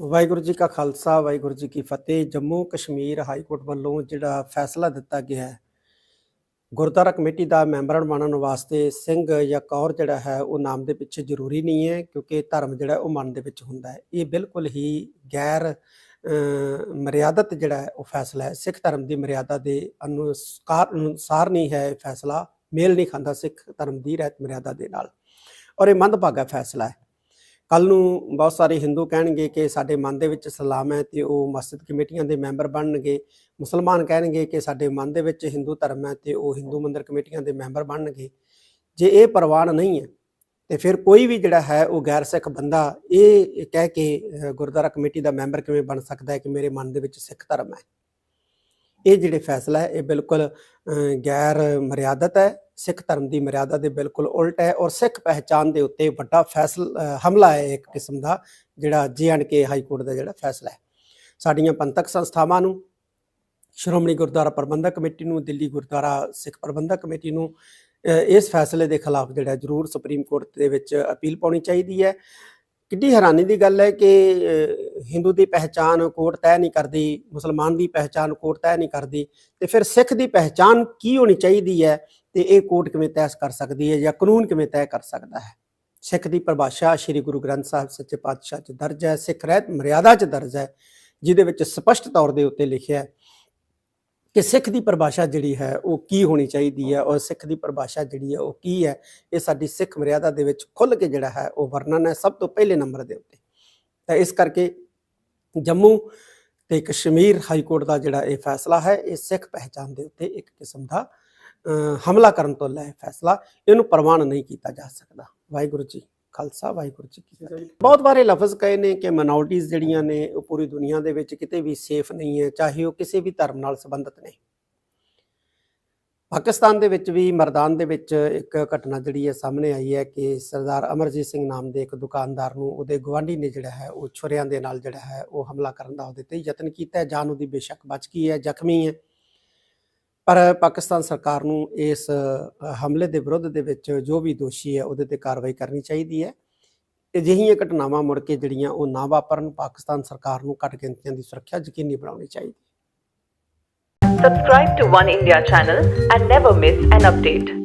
ਵਾਹਿਗੁਰੂ ਜੀ ਕਾ ਖਾਲਸਾ ਵਾਹਿਗੁਰੂ ਜੀ ਕੀ ਫਤਿਹ। Jammu Kashmir high court ਵੱਲੋਂ ਜਿਹੜਾ ਫੈਸਲਾ ਦਿੱਤਾ ਗਿਆ ਹੈ ਗੁਰਦੁਆਰਾ ਕਮੇਟੀ ਦਾ ਮੈਂਬਰਾਂ ਬਣਨ ਵਾਸਤੇ ਸਿੰਘ ਜਾਂ ਕੌਰ ਜਿਹੜਾ ਹੈ ਉਹ ਨਾਮ ਦੇ ਪਿੱਛੇ ਜ਼ਰੂਰੀ ਨਹੀਂ ਹੈ ਕਿਉਂਕਿ ਧਰਮ ਜਿਹੜਾ ਉਹ ਮਨ ਦੇ ਵਿੱਚ ਹੁੰਦਾ ਹੈ। ਇਹ ਬਿਲਕੁਲ ਹੀ ਗੈਰ ਅ, ਮਰਿਆਦਤ ਜਿਹੜਾ ਉਹ ਫੈਸਲਾ ਹੈ। ਸਿੱਖ ਧਰਮ ਦੀ ਮਰਿਆਦਾ ਦੇ ਅਨੁਸਾਰ ਅਨੁਸਾਰ ਨਹੀਂ ਹੈ ਇਹ ਫੈਸਲਾ। ਮੇਲ ਨਹੀਂ ਖਾਂਦਾ ਸਿੱਖ ਧਰਮ ਦੀ ਰਹਿਤ ਮਰਿਆਦਾ ਦੇ ਨਾਲ। ਔਰ ਇਹ ਮੰਦਭਾਗਾ ਫੈਸਲਾ ਹੈ। ਕੱਲ ਨੂੰ ਬਹੁਤ ਸਾਰੇ ਹਿੰਦੂ ਕਹਿਣਗੇ ਕਿ ਸਾਡੇ ਮਨ ਦੇ ਵਿੱਚ ਸਲਾਮ ਹੈ ਤੇ ਉਹ ਮਸਜਿਦ ਕਮੇਟੀਆਂ ਦੇ ਮੈਂਬਰ ਬਣਨਗੇ, ਮੁਸਲਮਾਨ ਕਹਿਣਗੇ ਕਿ ਸਾਡੇ ਮਨ ਦੇ ਵਿੱਚ ਹਿੰਦੂ ਧਰਮ ਹੈ ਤੇ ਉਹ ਹਿੰਦੂ ਮੰਦਰ ਕਮੇਟੀਆਂ ਦੇ ਮੈਂਬਰ ਬਣਨਗੇ। ਜੇ ਇਹ ਪ੍ਰਵਾਨ ਨਹੀਂ ਹੈ, ਤੇ ਫਿਰ ਕੋਈ ਵੀ ਜਿਹੜਾ ਹੈ ਉਹ ਗੈਰ ਸਿੱਖ ਬੰਦਾ ਇਹ ਕਹਿ ਕੇ ਗੁਰਦੁਆਰਾ ਕਮੇਟੀ ਦਾ ਮੈਂਬਰ ਕਿਵੇਂ ਬਣ ਸਕਦਾ ਹੈ ਕਿ ਮੇਰੇ ਮਨ ਦੇ ਵਿੱਚ ਸਿੱਖ ਧਰਮ ਹੈ? ਇਹ ਜਿਹੜੇ ਫੈਸਲਾ ਹੈ, ਇਹ ਬਿਲਕੁਲ ਗੈਰ ਮਰਿਆਦਤ ਹੈ। ਸਿੱਖ ਧਰਮ ਦੀ ਮਰਿਆਦਾ ਦੇ ਬਿਲਕੁਲ ਉਲਟ ਹੈ ਔਰ ਸਿੱਖ ਪਹਿਚਾਨ ਦੇ ਉੱਤੇ ਵੱਡਾ ਫੈਸਲ ਹਮਲਾ ਹੈ ਇੱਕ ਕਿਸਮ ਦਾ, ਜਿਹੜਾ ਕੇ ਹਾਈ ਕੋਰਟ ਦਾ ਜਿਹੜਾ ਫੈਸਲਾ ਹੈ। ਸਾਡੀਆਂ ਪੰਥਕ ਸੰਸਥਾਵਾਂ ਨੂੰ, ਸ਼੍ਰੋਮਣੀ ਗੁਰਦੁਆਰਾ ਪ੍ਰਬੰਧਕ ਕਮੇਟੀ ਨੂੰ, ਦਿੱਲੀ ਗੁਰਦੁਆਰਾ ਸਿੱਖ ਪ੍ਰਬੰਧਕ ਕਮੇਟੀ ਨੂੰ ਇਸ ਫੈਸਲੇ ਦੇ ਖਿਲਾਫ ਜਿਹੜਾ ਜ਼ਰੂਰ ਸੁਪਰੀਮ ਕੋਰਟ ਦੇ ਵਿੱਚ ਅਪੀਲ ਪਾਉਣੀ ਚਾਹੀਦੀ ਹੈ। ਕਿੱਡੀ ਹੈਰਾਨੀ ਦੀ ਗੱਲ ਹੈ ਕਿ ਹਿੰਦੂ ਦੀ ਪਹਿਚਾਨ ਕੋਰਟ ਤੈਅ ਨਹੀਂ ਕਰਦੀ, ਮੁਸਲਮਾਨ ਦੀ ਪਹਿਚਾਨ ਕੋਰਟ ਤੈਅ ਨਹੀਂ ਕਰਦੀ, ਤੇ ਫਿਰ ਸਿੱਖ ਦੀ ਪਹਿਚਾਨ ਕੀ ਹੋਣੀ ਚਾਹੀਦੀ ਹੈ ਤੇ ਇਹ ਕੋਰਟ ਕਿਵੇਂ ਤੈਅ ਕਰ ਸਕਦੀ ਹੈ ਜਾਂ ਕਾਨੂੰਨ ਕਿਵੇਂ ਤੈਅ ਕਰ ਸਕਦਾ ਹੈ? ਸਿੱਖ ਦੀ ਪਰਿਭਾਸ਼ਾ ਸ੍ਰੀ ਗੁਰੂ ਗ੍ਰੰਥ ਸਾਹਿਬ ਸੱਚੇ ਪਾਤਸ਼ਾਹ 'ਚ ਦਰਜ ਹੈ, ਸਿੱਖ ਰਹਿਤ ਮਰਿਆਦਾ 'ਚ ਦਰਜ ਹੈ, ਜਿਹਦੇ ਵਿੱਚ ਸਪਸ਼ਟ ਤੌਰ ਦੇ ਉੱਤੇ ਲਿਖਿਆ ਹੈ ਕਿ ਸਿੱਖ ਦੀ ਪਰਿਭਾਸ਼ਾ ਜਿਹੜੀ ਹੈ ਉਹ ਕੀ ਹੋਣੀ ਚਾਹੀਦੀ ਹੈ ਔਰ ਸਿੱਖ ਦੀ ਪਰਿਭਾਸ਼ਾ ਜਿਹੜੀ ਹੈ ਉਹ ਕੀ ਹੈ, ਇਹ ਸਾਡੀ ਸਿੱਖ ਮਰਿਆਦਾ ਦੇ ਵਿੱਚ ਖੁੱਲ ਕੇ ਜਿਹੜਾ ਹੈ ਉਹ ਵਰਣਨ ਹੈ ਸਭ ਤੋਂ ਪਹਿਲੇ ਨੰਬਰ ਦੇ ਉੱਤੇ। ਤਾਂ ਇਸ ਕਰਕੇ ਜੰਮੂ ਤੇ ਕਸ਼ਮੀਰ ਹਾਈ ਕੋਰਟ ਦਾ ਜਿਹੜਾ ਇਹ ਫੈਸਲਾ ਹੈ, ਇਹ ਸਿੱਖ ਪਹਿਚਾਨ ਦੇ ਉੱਤੇ ਇੱਕ ਕਿਸਮ ਦਾ ਹਮਲਾ ਕਰਨ ਤੋਂ ਲੈ ਫੈਸਲਾ, ਇਹਨੂੰ ਪ੍ਰਵਾਨ ਨਹੀਂ ਕੀਤਾ ਜਾ ਸਕਦਾ। ਵਾਹਿਗੁਰੂ ਜੀ ਖਾਲਸਾ ਵਾਹਿਗੁਰੂ ਜੀ ਕੀ ਫਤਿਹ। ਬਹੁਤ ਵਾਰੇ ਲਫ਼ਜ਼ ਕਹੇ ਨੇ ਕਿ ਮਿਨੋਰਟੀਜ਼ ਜਿਹੜੀਆਂ ਨੇ ਉਹ ਪੂਰੀ ਦੁਨੀਆ ਦੇ ਵਿੱਚ ਕਿਤੇ ਵੀ ਸੇਫ ਨਹੀਂ ਹੈ ਚਾਹੇ ਉਹ ਕਿਸੇ ਵੀ ਧਰਮ ਨਾਲ ਸੰਬੰਧਿਤ ਨੇ। ਪਾਕਿਸਤਾਨ ਦੇ ਵਿੱਚ ਵੀ ਮਰਦਾਨ ਦੇ ਵਿੱਚ ਇੱਕ ਘਟਨਾ ਜਿਹੜੀ ਹੈ ਸਾਹਮਣੇ ਆਈ ਹੈ ਕਿ ਸਰਦਾਰ ਅਮਰਜੀਤ ਸਿੰਘ ਨਾਮ ਦੇ ਇੱਕ ਦੁਕਾਨਦਾਰ ਨੂੰ ਉਹਦੇ ਗਵਾਂਢੀ ਨੇ ਜਿਹੜਾ ਹੈ ਉਹ ਛੁਰਿਆਂ ਦੇ ਨਾਲ ਜਿਹੜਾ ਹੈ ਉਹ ਹਮਲਾ ਕਰਨ ਦਾ ਉਹਦੇ ਤੇ ਯਤਨ ਕੀਤਾ ਜਾਨ ਉਹਦੀ ਬੇਸ਼ੱਕ ਬਚ ਗਈ ਹੈ ਜ਼ਖਮੀ ਹੈ। ਪਰ ਪਾਕਿਸਤਾਨ ਸਰਕਾਰ ਨੂੰ ਇਸ ਹਮਲੇ ਦੇ ਵਿਰੁੱਧ ਦੇ ਵਿੱਚ ਜੋ ਵੀ ਦੋਸ਼ੀ ਹੈ ਉਹਦੇ ਤੇ ਕਾਰਵਾਈ ਕਰਨੀ ਚਾਹੀਦੀ ਹੈ ਅਜਿਹੀਆਂ ਘਟਨਾਵਾਂ ਮੁੜ ਕੇ ਜਿਹੜੀਆਂ ਉਹ ਨਾ ਵਾਪਰਨ, ਪਾਕਿਸਤਾਨ ਸਰਕਾਰ ਨੂੰ ਘੱਟ ਗਿਣਤੀਆਂ ਦੀ ਸੁਰੱਖਿਆ ਯਕੀਨੀ ਬਣਾਉਣੀ ਚਾਹੀਦੀ ਹੈ Subscribe to One India channel and never miss an update.